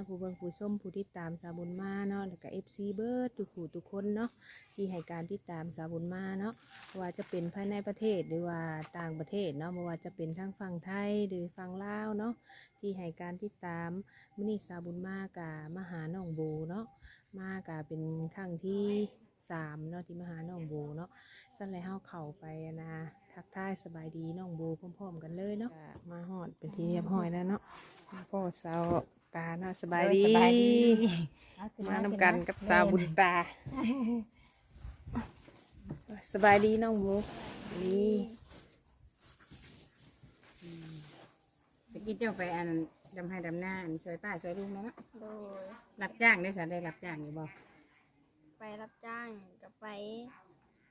นาะผู้เบิ่งผู้ชมผู้ติดตามสาวบุญมาเนาะแล้วก็ FC เบิร์ดทุกผู้ทุกคนเนาะที่ให้การติดตามสาวบุญมาเนาะบ่ว่าจะเป็นภายในประเทศหรือว่าต่างประเทศเนาะบ่ว่าจะเป็นทั้งฝั่งไทยหรือฝั่งลาวเนาะที่ให้การติดตามมื้อนี้สาวบุญมากะมหาหนองโบเนาะมากะเป็นครั้งที่สามเนาะที่มาหาน้องโบเนาะสั่นแล้วเฮาเข้าไปนะทักทายสบายดีน้องโบพร้อมๆกันเลยเนาะมาฮอดเป็นที่เรียบร้อยแล้วเนาะพ่อสาว ตาเนาะสบายดีสบายดีมานำกันกับสาวบุญตา สบายดีน้องโบนี่ตะกี้เจ้าไปอันดำให้ดำหน้าอันช่วยป้าช่วยลุงแล้วเนาะโดยรับจ้างได้สัได้รับจ้างอยู่บ่ไปรับจ้างกับไป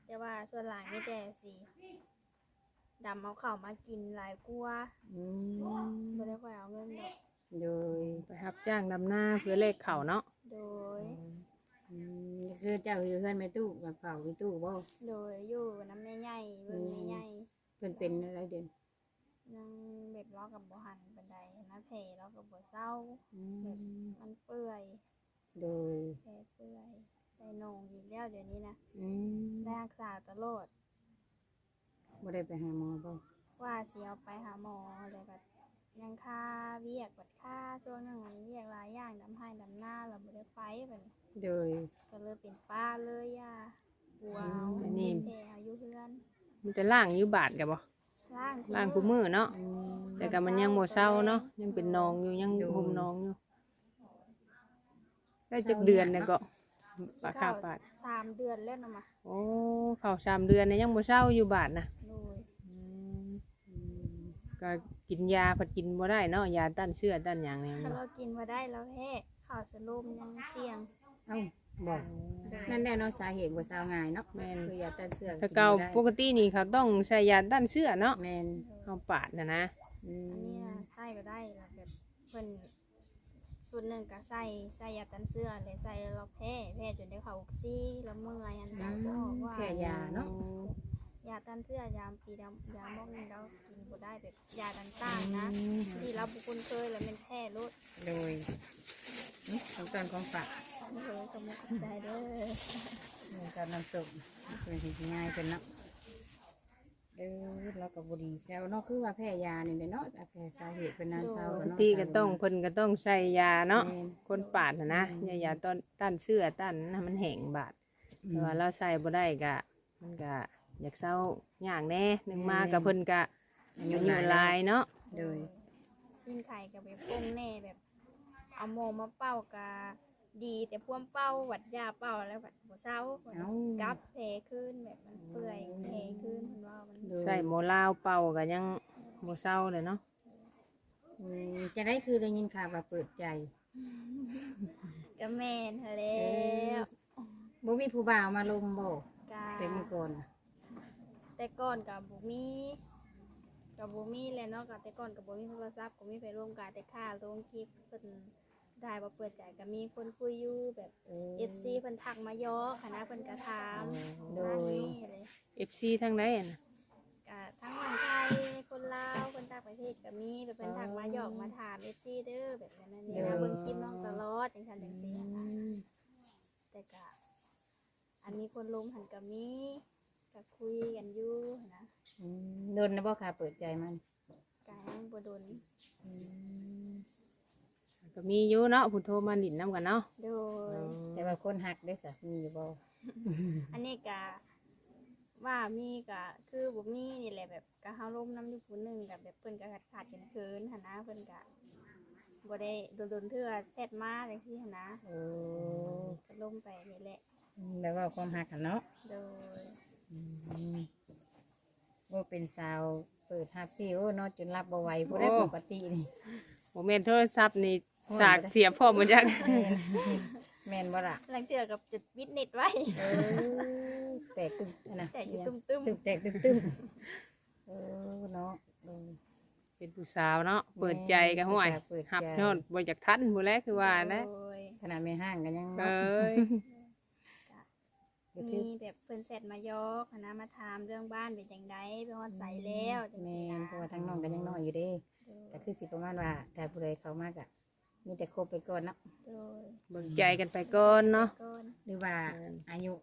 แต่ว่าส่วนหลายไม่แต่สิดำเอาเข่าวมากินหลายกลัวาอืมไม่ได้ค่อยเอาเงินดอก โดยไปรับจ้างดำหน้าเพื่อเลขเข่าเนาะโดย อืมคือเจ้าอยู่เพื่อนไม่ตู้แบบเผาไม่ตู้บ่โดยอยู่น้ำแม่ใหญ่เบิ่งแม่ใหญ่เพิ่นเป็นอะไรเด่นยังแบบล้อกับบ่หันบันไดนะเพล้อกับบ่เศร้า อืมมันเปื่อยโดยแผลเปื่อยใส่โหนงอีกแล้วเดี๋ยวนี้นะอืมได้รักษาตลอดบ่ได้ไปหาหมอบ่ว่าสิเอาไปหาหมอเลยแบบ ยังค่าเวียกบัดค่าช่วงนึงมันเวียกหลายอย่างดำให้ดำหน้าเราไม่ได้ไปแบบนี้โดย ก็เลยเป็นป้าเลยย่าหัวเอาอันนี้ เป็นแผลอายุเพื่อนมันจะล่างอยู่บาทกับบ่ล่างล่างกูมือเนาะอืมแต่ก็มันยังบ่เศร้าเนาะยังเป็นนองอยู่ยังโดยหุมนองอยู่ ได้จักเดือนเนี่ยก็ปากข้าวปาดสามเดือนแล้วนะมาโอ้เข่าสามเดือนเนี่ยยังบ่เศร้าอยู่บาทนะโดยอืมก็ กินยาผัดกินบ่ได้เนาะยาต้านเชื้อต้านหยังเนี่ยถ้าเรากินมาได้แล้วแพ้ข่าวสลมยังเสี่ยงเอ้าบ่นั่นแหละเนาะสาเหตุบ่เศร้าง่ายเนาะแม่น คือยาต้านเสื้อถ้าเก่ากินบ่ได้ปกตินี่เขาต้องใช้ยาต้านเชื้อเนาะแม่นเอาปาดนะนะอือันมนี้นะใส่ก็ได้แล้วแบบเพิ่นชุดหนึ่งก็ใส่ใส่ยากันเสื้อเลยใส่แล้วเราแพ้แพ้จนได้เขาออกซี่แล้วเมื่อยอันจะก็ออกว่าแค่ยาเนาะ ยาต้านเสื้อยามปีดำยามอกนี่เรากินบ่ได้แบบยาต่างๆนะที่เราบุคคลเคยแล้วเป็นแพ้รถโดยนี่ของตอนของฝากไม่เคยก็ไม่เข้าใจเด้อเรื่องการนำส่งเป็นสิ่งที่ง่ายเป็นเนาะเออเรากับบดีแล้วเนาะคือว่าแพ้ยานี่แหละเนาะแต่แพ้สาเหตุเป็นนานเศร้าปกเนาะติก็ต้องเพิ่นก็ต้องใส่ยาเนาะแม่คนปาดนะนะยายาต้านต้านเชื้อต้านนะมันแห้งบาดอืมแต่ว่าเราใส่บ่ได้ก็มันก็ อยากเศร้าอย่างแน่หนึ่งมาแม่กับเพิ่นก็อาอายุยุหลายหลายเนาะโดยกินไข่กับไปป้งแน่แบบ เอาโมมาเป้ากะดีแต่พ่วมเป้าหวัดยาเป้าแล้วแบบหัวเศร้าเอ้ากับแผลขึ้นแบบมันเปื่อยแผลขึ้นมันว่ามันโดยใส่โมลาวเป่าก็ยังบ่เศร้าเลยเนาะอืมจะได้คือได้ยินข่าวว่าเปิดใจก็แม่นหั้นแล้เออวบ่มีผู้บ่าวมาลมบ่กะเป็นมือก่อนน่ะ แต่ก่อนกับบุมีกับบุมีแหล้วเนาะกับแต่ก่อนกับบุมีโทรศัพท์ก็มีไปร่วมกันแต่ค่าลงคลิปเพิ่นได้มาเปิดใจก็มีคนคุยอยู่แบบเออ FC เพิ่นทักมาย่อคณะเพิ่นกระถามโดยร้านนี้เลย FC ทั้งใดอะนะกะทั้งคนไทยคนลาวคนต่างประเทศก็มีแบบเพิ่นทักมาหยอกมาถาม FC เด้อแบบนั้นนี่นะเบิ่งคลิปน้องตลอดจังซั่นจังซี่หั้นนะ แต่ก็อันนี้คนลมหันก็มี ก็คุยกันอยู่หั้นนะอืมโดนนะบ่ค่ะเปิดใจมันกายยังบ่โดนก็มีอยู่เนาะผู้โทรมาดินน้ำกันเนาะโดย แต่ว่าคนหักได้สักมีอยู่บ่อันนี้กะว่ามีกะคือบ่มีนี่แหละแบบกะเฮาร่มน้ำอยู่ผู้หนึงกับแบบเพิ่นก็ขาดขาดกันเคินหั่นนะเพิ่นกะบ่ได้โดนๆเทื่อแชทมาจังซี่หั่นนะโอ้ก็ล่มไปนี่แหละแล้วว่าความหักกันเนาะโดยอืม ว่าเป็นสาวเปิดฮับซี่โอ้เนอจนรับบ่ไหวผู้ได้ปกตินี่โมเมนโทรศัพท์นี่สากเสียบพร้อมหมดจักแม่นแม่นบ่ล่ะหลังเทื่อกับจุดวิดเน็ตไว้เออแตกตึ้มนะแต่อยู่ตุ้มตึ้มแตกตึ้มตึ้มเออเนาะเออเป็นผู้สาวเนาะเปิดใจกันห่วยผู้สาวเปิดใจหับยอดบ่อยากทันบ่แล้วคือว่านะโดยขนาดไม่ห้างกันยังเอเนาะ้ยมีแบบเพิ่นแชทมายอกหั่นนะมาถามเรื่องบ้านเป็นจังไดไปฮอดใสแล้วจังแม่ซี่นนะเพราะว่าทั้งน้องกันยังน้อยอยู่เด้โดยก็คือสิประมาณว่าแต่ผู้ใดเขามากอะมีแต่คบไปก่อนเนาะโดยเบิ่งใจกันไปก่อนเนาะ ก่อนหรือว่าอายุ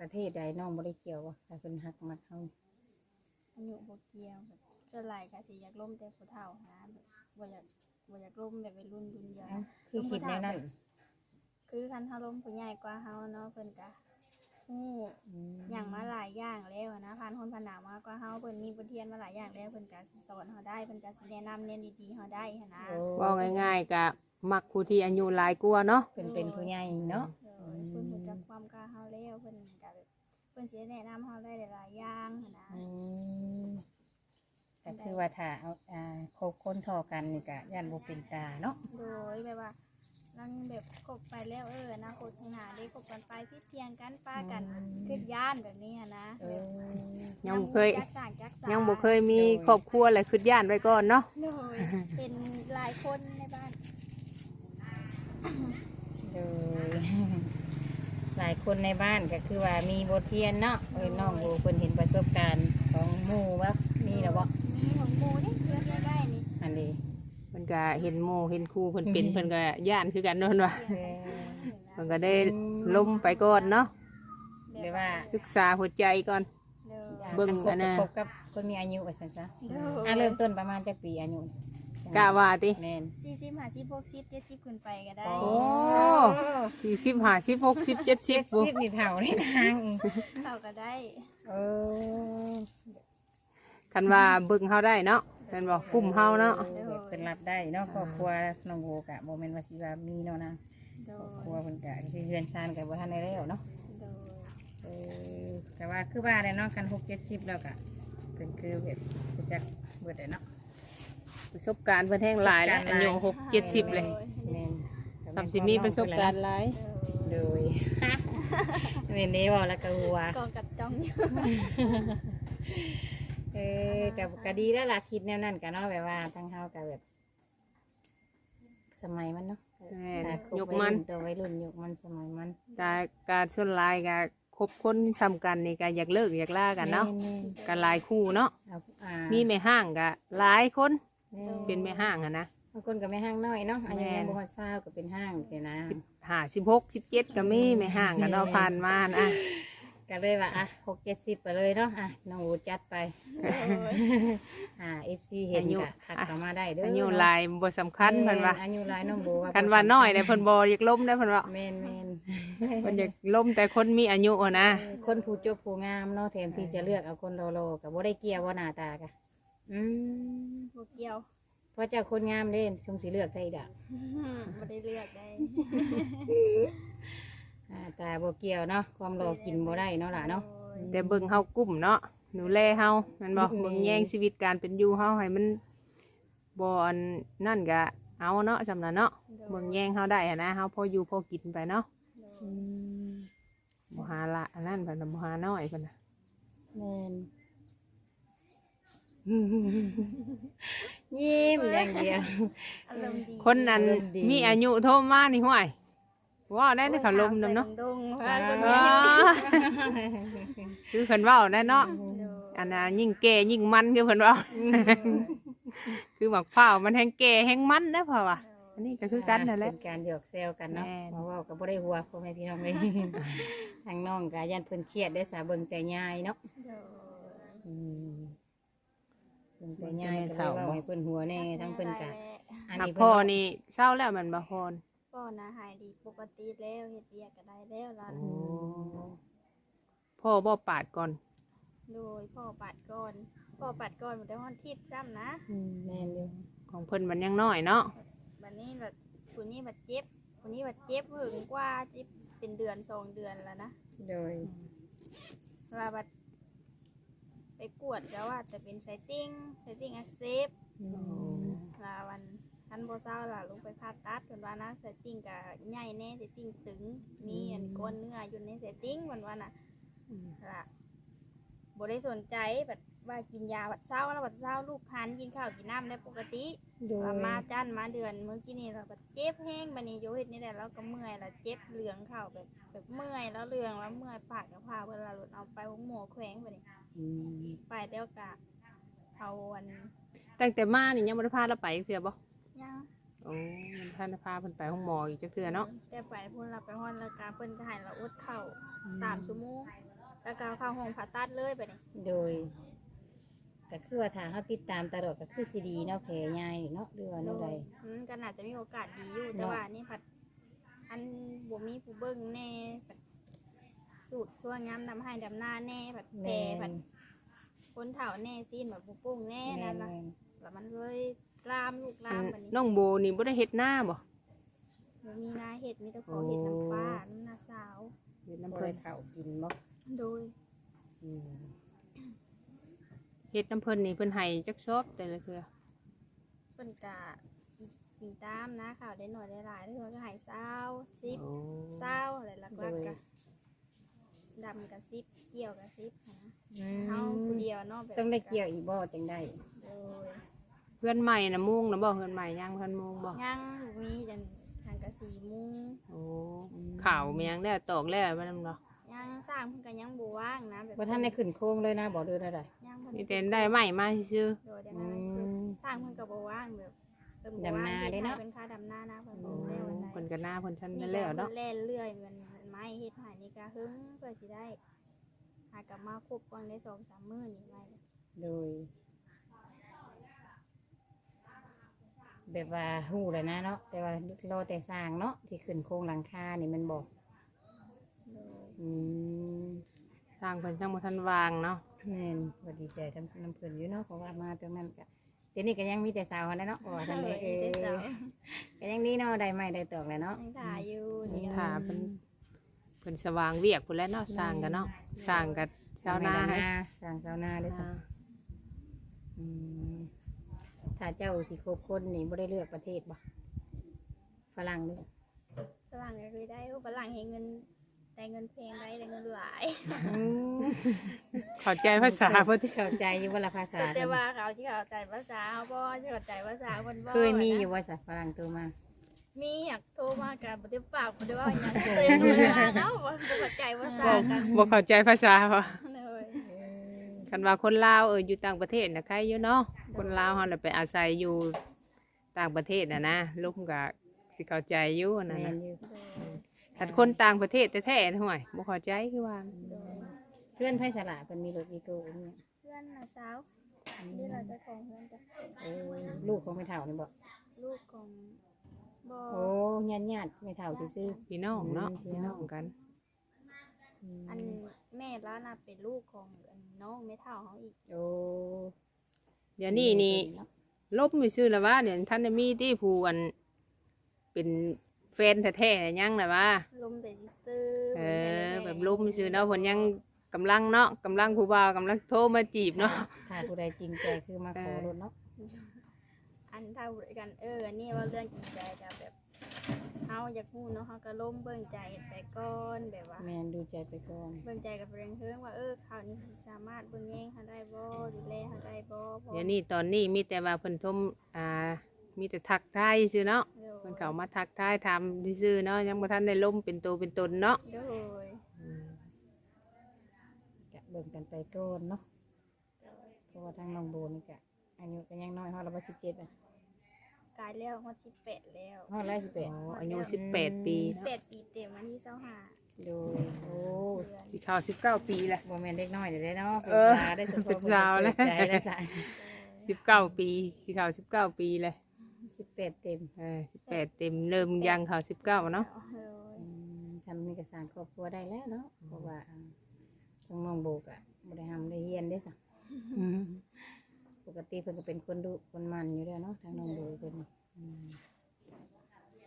ประเทศใดน้องบ่ได้เกี่ยวบ่ถ้าเพิ่นฮักมักเฮาอายุบ่เกี่ยวแบบส่วนหลายก็สิอยากล่มแต่ผู้เฒ่าหาแบบบ่อยากบ่อยากล่มแบบวัยรุ่นรุ่นยาเอ้าคือคิดแนวนั้น คือคันเฮาล่มผู้ใหญ่กว่าเฮาเนาะเพิ่นก็ ฮู้อืมอย่างมาหลายอย่างแล้วอะนะผ่านคนผ่านหนามากกว่าเฮาเพิ่นมีบทเรียนมาหลายอย่างแล้วเพิ่นก็สิสอนเฮาได้เพิ่นก็สิแนะนำแนวดีๆเฮาได้หันนะโอ้เว่าง่ายๆก็มักผู้ที่อายุหลายกว่าเนาะเพิ่นเป็นผู้ใหญ่เนาะเออเพิ่นรู้จักความกล้าเฮาแล้วเพิ่นก็แบบเพิ่นสิแนะนำเฮาได้หลายๆอย่างหันนะอืมแต่คือว่าถ้าเอาอ่าคบคนเทอกันนี่ก็ย่านบ่เป็นตาเนาะ โดยแบบว่า นั่งแบบคบไปแล้วเอออนาคตข้างหน้าได้คบกันไปพิดเทียงกันป้ากันคิดย่านแบบนี้หันนะเออยังบ่เคย จักสร้างจักสายังบ่เคยมีครอบครัวอะไรคืดย่านไว้ก่อนเนาะโดยเป็นหลายคนในบ้าน โดย หลายคนในบ้านก็คือว่ามีบทเรียนเนาะเอ้ยน้องโบเพิ่นเห็นประสบการณ์ของหมู่ว่ามีแล้วบ่มีของหมูนี่เพื่อนใกล้ๆนี่อันนี้ มันก็เห็นโมเห็นครูเพิ่นเป็นเพิ่นก็ย่านคือกันเนาะว่าเพื่อนใกล้ๆเพิ่นก็ได้ล้มไปก่อนเนาะหรือว่าศึกษาหัวใจก่อนเด้อเบิ่งคอันน่ะคบกับคนมีอายุว่าซั่นซะเด้ออะเริ่มต้นประมาณจักปีอายุกะว่าติแม่นสี่สิบห้าสิบหกสิบเจ็ดสิบขึ้นไปก็ได้โอ้สี่สิบห้าสิบหกสิบเจ็ดสิเจ็บดสิบนี่เท่าเลยนะเขาก็ได้เออคันว่าเบิ่งเฮาได้เนาะ แม่นบ่กลุ่มเฮาเนาะแบบเป็นรับได้เนาะครอบครัวน้องโบกะโมเมนต์ว่าสิว่ามีเนาะนะโดครอบครัวยเพิ่นกะคือเฮือนซานกับบ่ทันได้แล้วเนาะโดยเออแต่ว่าคือว่าได้เนาะกันหกเจ็ดสิบแล้วกะเป็นคือแบบรู้จักเบิดได้เนาะประสบการณ์เพิ่นแห้งหลายแล้วอายุหกเจ็ดสิบเลยแม่นสามสิบมีประสบการณ์หลายโดยเมนนี้บอกแล้วก็หัวกองกัดจ้องอยู่ เออกับก็ดีแล้วล่ะคิดแนวนั้นกันเนาะแบบว่าทั้งเฮากับแบบ สมัยมันเนาะแม่นแต่คบยกมัน วัยรุ่ตัววัยรุ่นยกมันสมัยมันแต่การส่วนหลายก็คบคนซ้ำกันนี่ก็อยากเลิกอยากลากันเนาะแม่นก็หลายคู่เนาะๆเอาอ่ามีแม่ห้างก็หลายคนแม่เป็นแม่ห้างอะนะ บางคนก็ไม่ห้างน้อยเนาะอันนี้แม่นยังบ่ฮอดเศร้าก็เป็นห้างเสียนะ ห้าสิบหกสิบเจ็ดก็มีแม่ห้างกันเนาะผ่านมานะ ก็เลยว่าอะหกเจ็ดสิบไปเลยเนาะอะน้องอูจัดไปโดยอ่าเอฟซีเห็นก็ทักเข้ามาได้เด้ออาอายุหลายบ่สำคัญเพิ่นว่าอายุหลายน้องโบว่าคันว่าน้อยเนี่ยเพิ่นบ่อยากล้มได้อเพิ่นว่าแม่นแม่นเพิ่นอยากล้มแต่คนมีอายุอะนะคนผู้จบผู้งามเนาะแถมที่จะเลือกเอาคนโลโลกับบ่ได้เกี่ยวว่าหน้าตากะอืมบ่เกี่ยวเพราะเจ้าคนงามเด่นชงสีเลือกได้ดอกบ่ได้เลือกได้ อ่าตาบ่เกี่ยวเนาะความรอกินบ่ได้เนาะล่ะเนาะโดยแต่เบิ่งเฮากลุ่มเนาะดูแลเฮาแมันบ่อืม เบิ่งแย่งชีวิตการเป็นอยู่เฮาให้มันบ่อันนั่นก็เอาเนาะจำนั้นเนาะเบิ่งแย่งเฮาได้อะนะเฮาพออยู่พอกินไปเนาะโดอืยมบ่หาละอันนั้นเพิ่นน่ะบ่หาน้อยเพิ่นน่ะแม่นยิ้มอย่างเดียว อารมณ์ดีคนนั้นอารมณ์ดี มีอายุโทรมานี่ห่วย ว้าวได้ในเขาลมนำเนาะดงๆว่าคนอ๋นี้อคือเพิ่นเว้าได้เนาะโดยอันน่ะยิ่งแก่ยิ่งมันคือเพิ่นเว้าคือหมักเผาวมันแห้งแก่แห้งมันนะเพราะว่าอันนี้ก็คือกันนั่นแหละเป็นการหยอกแซวกันเนาะแม่นเพราะว่าก็บ่ได้หัวพ่อแม่พี่น้องเลยทางน้องก็ยันเพิ่นเครียดได้สาเบิ่งแต่ยายเนาะโดยอืมเบิ่งแต่ยายก็เลยเว่าให้เพิ่นหัวแน่ทั้งเพิ่นกะอันหักนี้พ่อเพิ่นนี่เศร้าแล้วมันบ่พร ก็นะหายดีปกติแล้วเฮ็ดเวียกก็ได้แล้วล่ะโอ้พ่อบ่ปาดก่อนโดยพ่อปัดก่อนพ่อปัดก่อนบ่ได้ฮอนทิศซ้ำนะอืมแม่นอยู่ของเพิ่นมันยังน้อยเนาะบัดนี้แบบคนนี้บัดเจ็บคนนี้บัดเจ็บหึงกว่าเจ็บเป็นเดือนสองเดือนแล้วนะโดยเวลาบัดไปกวดก็ว่าจะเป็นไซติ้งไซติ้งอักเสบอืมลาวัน ทันโบเศร้าล่ะลงไปผ่าตัดเป็นว่านะไซติ้งกับใหญ่แน่ไซติ้งตึงมีอันก้นเนื้ออยู่ในไซติ้งวันวันน่ะล่ะบได้สนใจแบบว่ากินยาบัดเศร้าแล้วบัดเศร้าลูกพันกินข้าวกินน้ำได้ปกติโดยว่ามาจันมาเดือนเมื่อกี้นี่เราแบบเจ็บแห้งบันนี้โยเฮ็ดนี่แหละแล้วก็เมื่อยแล้วเจ็บเหลืองเข่าแบบแบบเมื่อยแล้วเหลืองแล้วเมื่อยปากกับพาเวลาหลุดเอาไปห้องหมอแขวงบันนี้อืมไปเดียวกะเอาวันตั้งแต่มานี่ยังบ่ได้พาเราไปเสียบ่ยังโอ้มัน ท่านได้พาเพิ่นไปห้องหมออีกจักเทื่อเนาะแต่ไปพุ่นเราไปฮอนแล้วกาเพิ่นก็ให้เราอดเข้าสามชั่วโมงแล้วก็เข้าห้องผ่าตัดเลยไปนี่โดยก็คือว่าถ้าเขาติดตามตลอดก็คือสิดีเนาะแผลใหญ่เนาะหรือว่าเนาะใดอืมก็น่าจะมีโอกาสดีอยู่แต่เนาะว่านี่ผัดอันบ่มีผู้เบิ่งแน่ผัดสูตรช่วงย้ำดำให้ดำหน้าแน่ผัดแผลแม่ผัดนคนเฒ่าแน่ซีนแบบบุปุ้งแน่แม่นั่นนล่ะแม่นแล้วมันเลย ลามลูกอัลามนแบบนี้น้องโบนี่บ่ได้เฮ็ดหน้าบ่บ่มีนาเห็ดมีแต่ขอเห็ดน้ำปลาน้ำนาสาว เฮ็ดบ่น้ำได้เพิ่นเข้ากินบ่โดยอืมเฮ็ดน้ำเพิ่นนี่เพิ่นให้จักชอบแต่ละเทื่อเพิ่นกะกินตามนะข่าวได้หน่อยได้หลายได้ก็ใหายเศร้าซิปโอ้เศร้าอะไรหลักๆกะดำกับซิปเกี่ยวกับซิปนะอืมเฮาผู้เดียวเนาะแบบต้องได้เกี่ยวอีกบ่จังได้ โดย เพื่อนใหม่น่ะมุ่งนะบ่เพื่อนใหม่ย่างเพื่อนมุ่งบ่ยังมีจันทางกะสีมุงโอ้ข่าวมีหยังแล้วตอกแล้วบ่นำเนาะยังสร้างเพิ่นก็ยังบ่ว่างนะแบบบ่ทันได้ขึ้นโค้งเลยนะบ่เดือนอะไรยังเพิ่นมีแต่ได้ใหม่มาซื่อโดยได้อืมาสุดมสร้างเพิ่นก็บ่ว่างแบบเพิ่นบ่ดำว่างนาฮ็เด้เนาะให้เป็นค่าดำนานะเพิ่นๆบ่โอ้ได้วันใดเพิ่นก็หน้าเพิ่นทันนี่นั่นก็แล้วเนาะเล่นเรื่อยเหมือนไม้เฮ็ดหายนี่ก็หึงเพื่อสิได้หากลับมาครบก่อนได้สองสามมื้อนี่ไว้โดย แบบว่าหู้แล้วนะเนาะแต่ว่ารอแต่สร้างเนาะที่ขึ้นโครงหลังคานี่มันบอกโดยอืมสร้างเพิ่นจังบ่ทันวางเนาะแม่นว่าดีใจทำน้ำเพิ่นอยู่เนาะเพราะว่ามาตรงนั้นก็เดี๋ยวนี้ก็ยังมีแต่สาวนะเนาะเพราะว่าทางนี้เอเด็กสาวอก็ยังดีเนาะได้ไม้ได้ตอกแล้วเนาะยังถ่ายอยู่นี่นี่ถ้าเพิ่นเพิ่นสว่างเวียกพุ่นแหล้วเนาะสร้างกันเนาะสร้างกันชาวนาให้สร้างชาวนาได้สัอ่าอืม ถ้าเจ้าสิคบคนนี่บ่ได้เลือกประเทศบ่ฝรั่งนี่ฝรั่งก็คือได้โอ้ฝรั่งให้เงินได้เงินเพลงได้ได้เงินหลาย อืมเข้าใจภาษาเพิ่นที่เข้าใจอยู่ว่าละภาษาแต่ว่าเขาที่เข้าใจภาษาเขาบ่ที่เข้าใจภาษาคนบ่เคยมีอยู่นะว่าสัฝรั่งตัวมามีอยากโทรมากันบ่ได้ฝากบ่ได้ว่าหยังเตือนมาเนาะบ่เข้าใจภาษากันบ่เข้าใจภาษาบ่เลย คันว่าคนลาวเอออยู่ต่างประเทศน่ะใครอยู่เนาะคนลาวเฮาน่ะไปอาศัยอยู่ต่างประเทศน่ะนะลุงก็สิเข้าใจอยู่นั่นแม่น่ะนอยู่คันคนต่างประเทศแท้ๆห่วยบ่เข้าใจคือว่า เพื่อนไผสละเพิ่นมีรถอีโก้เนี่ยเพื่อนน่ะสาวนี่เราจะของเพื่อนจ้ะเออลูกของไม่เฒ่านี่บ่ลูกของบ่โอ้ญาติญาติไม่เฒ่าซื่อ พี่น้องเนาะอืมพี่พี่น้น้ออง งกันๆ อืมอันแม่ล้าน่ะเป็นลูกของอันน้องไม่เท่าเขาอีกโอ้เดี๋ยวนี้นี่ลบมีชื่อแล้วว่าเดี๋ยวท่านได้มีที่ผู้อัน เป็นแฟนแท้ๆยังน่ะว่าลมแต่ซื้อเออแบบลบมีชื่อเนาะเพิ่นยังกำลังเนาะกำลังผู้บ่าวกำลังโทรมาจีบเนาะถ้าผู้ใดจริงใจคือมาขอรถเนาะอันถ้าบริกันเอออันนี้ว่าเรื่องจริงใจจะแบบ เฮาอยากฮู้เนาะเฮาก็ล้มเบิ่งใจแต่ก่อนแบบว่า แม่นดูใจไปก่อน เบิ่งใจกับเรื่องเฮิงว่าเออข่าวนี้สิสามารถเบิ่งแย่งเฮาได้บ่ดูแลเฮาได้บ่พอเดี๋ยวนี้ตอนนี้มีแต่ว่าเพิ่นทมอ่า มีแต่ทักทายซื่อเนาะโดยเพิ่นเข้ามาทักทายถามซื่อๆเนาะยังบ่ทันได้ล้มเป็นตัวเป็นตนเนาะโดยกะเบิ่งกันไปก่อนเนาะเพราะว่าทางน้องโบนี่กะอายุก็ยังน้อยฮอดละบ่17อะ กายแล้วฮอด18แล้วฮอดละอ๋อ18อายุ18ปีเนาะ18ปีเต็มวันที่25โดยโอ้เดือนสิเข้า19ปีแล้วบ่แม่นเด็กน้อยเดี๋ยวได้เนาะเออได้สมเป็นสาวแล้ว ใจได้สาย19ปีสิเข้า19ปีเลย18เต็มเออ18เต็มเริ่มยังเข้า19เนาะโดยอืมทำนี่ก็สร้างครอบครัวได้แล้วเนาะเพราะว่าอ่าทางน้องโบกอะบ่ได้ทำได้เฮียนได้สักป กติเพิ่นก็เป็นคนดุคนมันอยู่แล้วเนาะทางน้องโบเพิ่นนี่อืม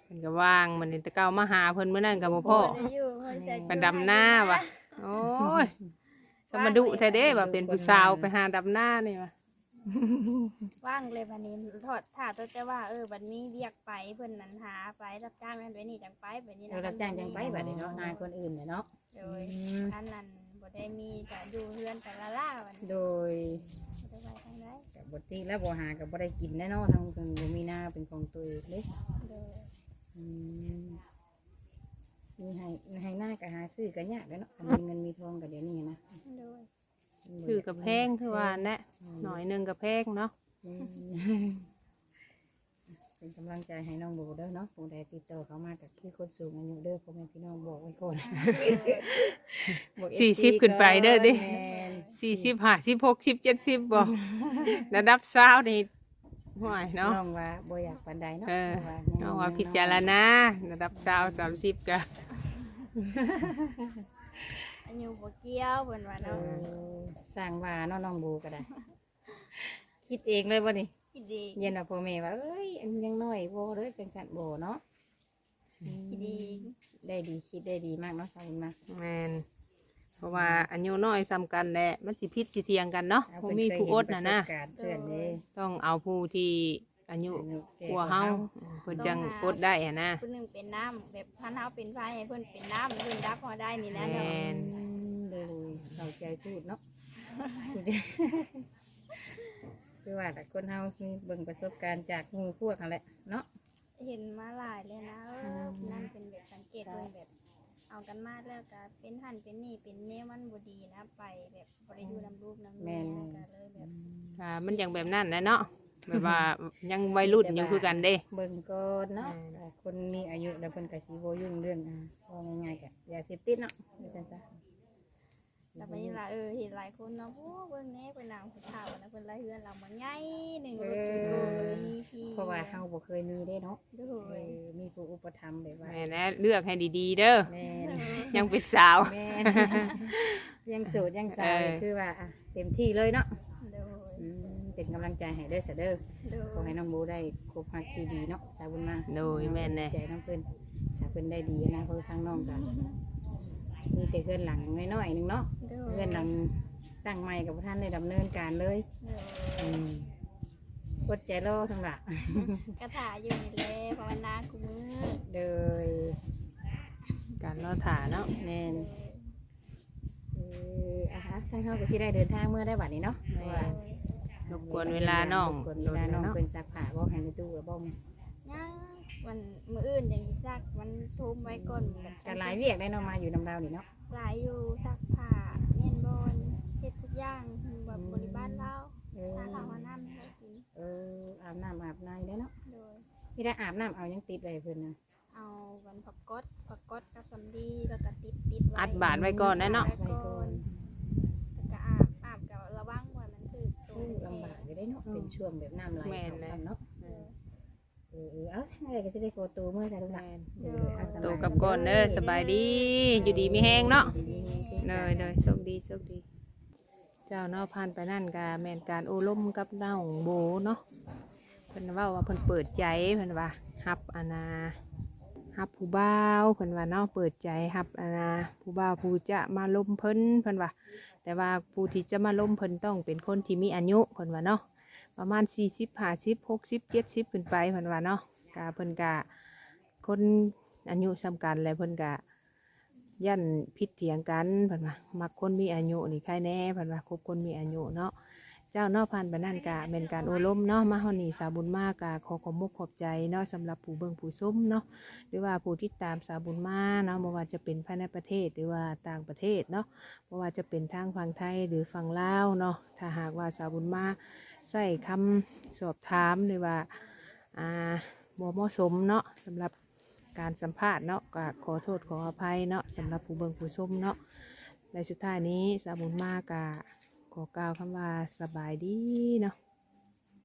เพิ่นก็ว่างมันนี่แตะเก้ามาหาเพิ่นมื้อนั้นก็บ่พ่อได้อยู่พอใจไปดำหน้าว่ะโอ้ยสมาดุแท้เด้ว่าเป็นผู้สาวไปหาดำหน้านี่ว่ะว่างเลยวันนี้ถอดถ่าตัวแต่ว่าเออวันนี้เรียกไปเพิ่นนั้นหาไปรับจ้างนั่นไปนี่จังไปไปนี่เรารับจ้างจังไปบัดนี้เนาะนายคนอื่นเนี่ยเนาะโดยท่านนั้นบ่ได้มีก็อยู่เฮือนแต่ละล่าวันนี้โดยบ่ ได้ไปทางใดกับบติแล้วบ่หากับบ่ได้กินแน่เนาะทางเพิ่นบ่มีหน้าเป็นของตัวเองเลยโดยอืมมีให้ให้หน้าก็หาซื้อก็ยากแล้วเนาะถ้ามีเงินมีทองก็เดี๋ยวนี้นะโดยชื่อกับแพงคือว่าแนะหน่อยหนึงกับแพงเนาะ อืมไป เป็นกำลังใจให้น้องโบเด้อเนาะผู้ใดติดต่อเข้ามาก็คือคนสูงอายุเด้อพ่อแม่พี่น้องบอกไว้ก่อนบอกสี่ FC สิบขึ้นไปเด้อเด้แม่นสี่สิบห้าสิบหกสิบเจ็ดสิบบ่ระดับสาวนี่ห่วยเนาะ น้องว่าบ่อยากปานใดเนาะเออพราะว่ายังน้องว่าพิจารณาระดับสาวสามสิบก็อายุบ่เกี่ยวเพิ่นว่าเอเนาะอสร้างว่าเนาะน้องโบก็ได้ คิดเองเลยบ่นี่ คิดดีเย็นว่าพ่อแม่ว่าเอ้ยอันยังน้อยบ่เด้อจังซั่นบ่เนาะคิดดีได้ดีคิดได้ดีมากเนาะสาวมาก แมนเพราะว่าอายุน้อยซ้ำกันแหละมันสิพิษสิเทียงกันเนาะเอาบ่เพิ่นมีเคยผู้เห็อดประน่ะสนะบการณ์เพื่อนเด้ต้องเอาผู้ที่อายุอายุแกลัวาเฮาเพิ่นจังอดได้อะนะผู้หนึงเป็นน้ำแบบพันเฮาเป็นไฟให้เพิ่นเป็นน้ำเพิ่นรับพอได้นี่นะแม่เนาะนเลยเข้าใจพูดเนาะเข้าใจ คือว่าแต่คนเฮามีเบิ่งประสบการณ์จากหมู่พวกนั่นแหละเนาะ เห็นมาหลายเลยนะเออนั่นเป็นแบบสังเกตเบิ่งแบบ เอากันมาแล้วก็เป็นหันเป็นนี่เป็นเนวมันบ่ดีนะไปแบบบ่ได้อยู่นำลูกนำเมียก็เลยแบบอ่ามันยังแบบนั้นแหละเนาะแบบว่า ยังวัยรุ่นอยู่คือกันเด้ เบิ่งก่อนเนาะแม่นแต่คนมีอายุแล้วเพิ่นก็สิบ่ยุ่งเรื่องอ่าพอง่ายๆก็อย่าเสพติดเนาะว่าซั่นซะ แต่วันนี้ล่ะเออเห็นหลายคนเนาะโอ้เบิ่งแน่เพิ่นนางผู้เฒ่านะเพิ่นไล่เฮือนเรามาใหญ่หนึงเลยมีที่เพราะว่าเฮาบ่เคยมีได้เนาะโด้เออมีผู้อุปถัมภ์แบบว่าแม่นะเลือกให้ดีๆเด้อแม่นยังเป็นสาว แม่นยังโสดยังสาวเออนี่คือว่าอะเต็มที่เลยเนาะโดยอืมเป็นกำลังใจให้เด้อเสยเด้อโดขอยให้น้องโบได้คบฮักที่ดีเนาะสาวบุญมาโดยแม่นแน่ใจน้องเพิ่นถ้าเพิ่นได้ดีนะเพราะทางน้องกัน มีแต่เพื่อนหลังน้อยๆหนึงเนาะโดยเพื่อนหลังตั้งใหม่กับท่านได้ดำเนินการเลยโดยอืมกดใจรอทั้งหลัก กระถาอยู่นี่แหละภาวนาคุมือโดยการรอถาเนาะแมนเอออะฮะทางเขาก็สิได้เดินทางเมื่อได้บัดนี้เนาะเพราะว่ารบกวนเวลาน้องรบกวนเวลาน้องเพิ่นซักผ้าบ่ให้ในตู้แล้วบ่มย่าง วันมื้ออื่นอย่างที่ซักมันทุ่มไว้ก่อนแบบก็หลายเวียกได้เนาะมาอยู่นำดาวนี่เนาะหลายอยู่ซักผ้าเม่นบอลเฮ็ดทุกอย่างแบบบริบ้านเราเออหาข้าวหาน้ำให้กินเอออาบน้ำอาบในได้เนาะโดยมีได้อาบน้ำเอายังติดไว้เพิ่นนะ เอาวันผักก๊อดผักก๊อดกับสำลีแล้วก็ติดติดไว้อัดบาทไว้ก่อนนะเนาะ ไว้ก่อนแล้วก็อาบอาบกับระวังว่ามันถึกตรโอ้งลำบากอยู่ได้เนาะเป็นช่วงแบบน้ำไหลแม่นเข้าเลย ซ้ำเนาะ เออเออเออเอาทางไหนก็สิได้โคตูเมื่อใส่ลูกหลานแม่นเออเอาสบาย โตกับก่อนเด้อสบายดี อยู่ดีมีแห้งเนาะดีๆขึ้นเลกันยเลยโชคดีโชคดี เจ้าเนาะผ่านไปนั่นกาแม่นการโอล้มกับน้องโบเนาะเพิ่นเว่าว่าเพิ่นเปิดใจเพิ่นว่าฮับอานาฮับผู้บ่าวเพิ่นว่าเนาะเปิดใจฮับอานาผู้บ่าวผู้จะมาล้มเพิ่นเพิ่นว่าแต่ว่าผู้ที่จะมาล้มเพิ่นต้องเป็นคนที่มีอายุเพิ่นว่าเนาะ ประมาณ40 50 60 70ขึ้นไปเพิ่นว่าเนาะกาเพิ่นกะคนอายุสำกันแล้วเพิ่นกะยันพิษเถียงกันเพิ่นว่ามักคนมีอายุนี่ใครแน่เพิ่นว่าคบคนมีอายุเนาะเจ้านอกพันไปนั่นกะเป็นการโอล้มเนาะมาฮานี่สาวบุญมากกะขอขอมุกขอบใจเนาะสำหรับผู้เบิ่งผู้ส้มเนาะหรือว่าผู้ที่ตามสาวบุญมาเนาะบ่ว่าจะเป็นภายในประเทศหรือว่าต่างประเทศเนาะบ่ว่าจะเป็นทางฝั่งไทยหรือฝั่งลาวเนาะถ้าหากว่าสาวบุญมา ใส่คำสอบถามหรือว่าอ่าบ่เหมาะสมเนาะสำหรับการสัมภาษณ์เนาะก็ขอโทษขออภัยเนาะสำหรับผู้เบิ่งผู้ชมเนาะในสุดท้ายนี้สาบุญมากกะขอกล่าวคำว่าสบายดีเนาะ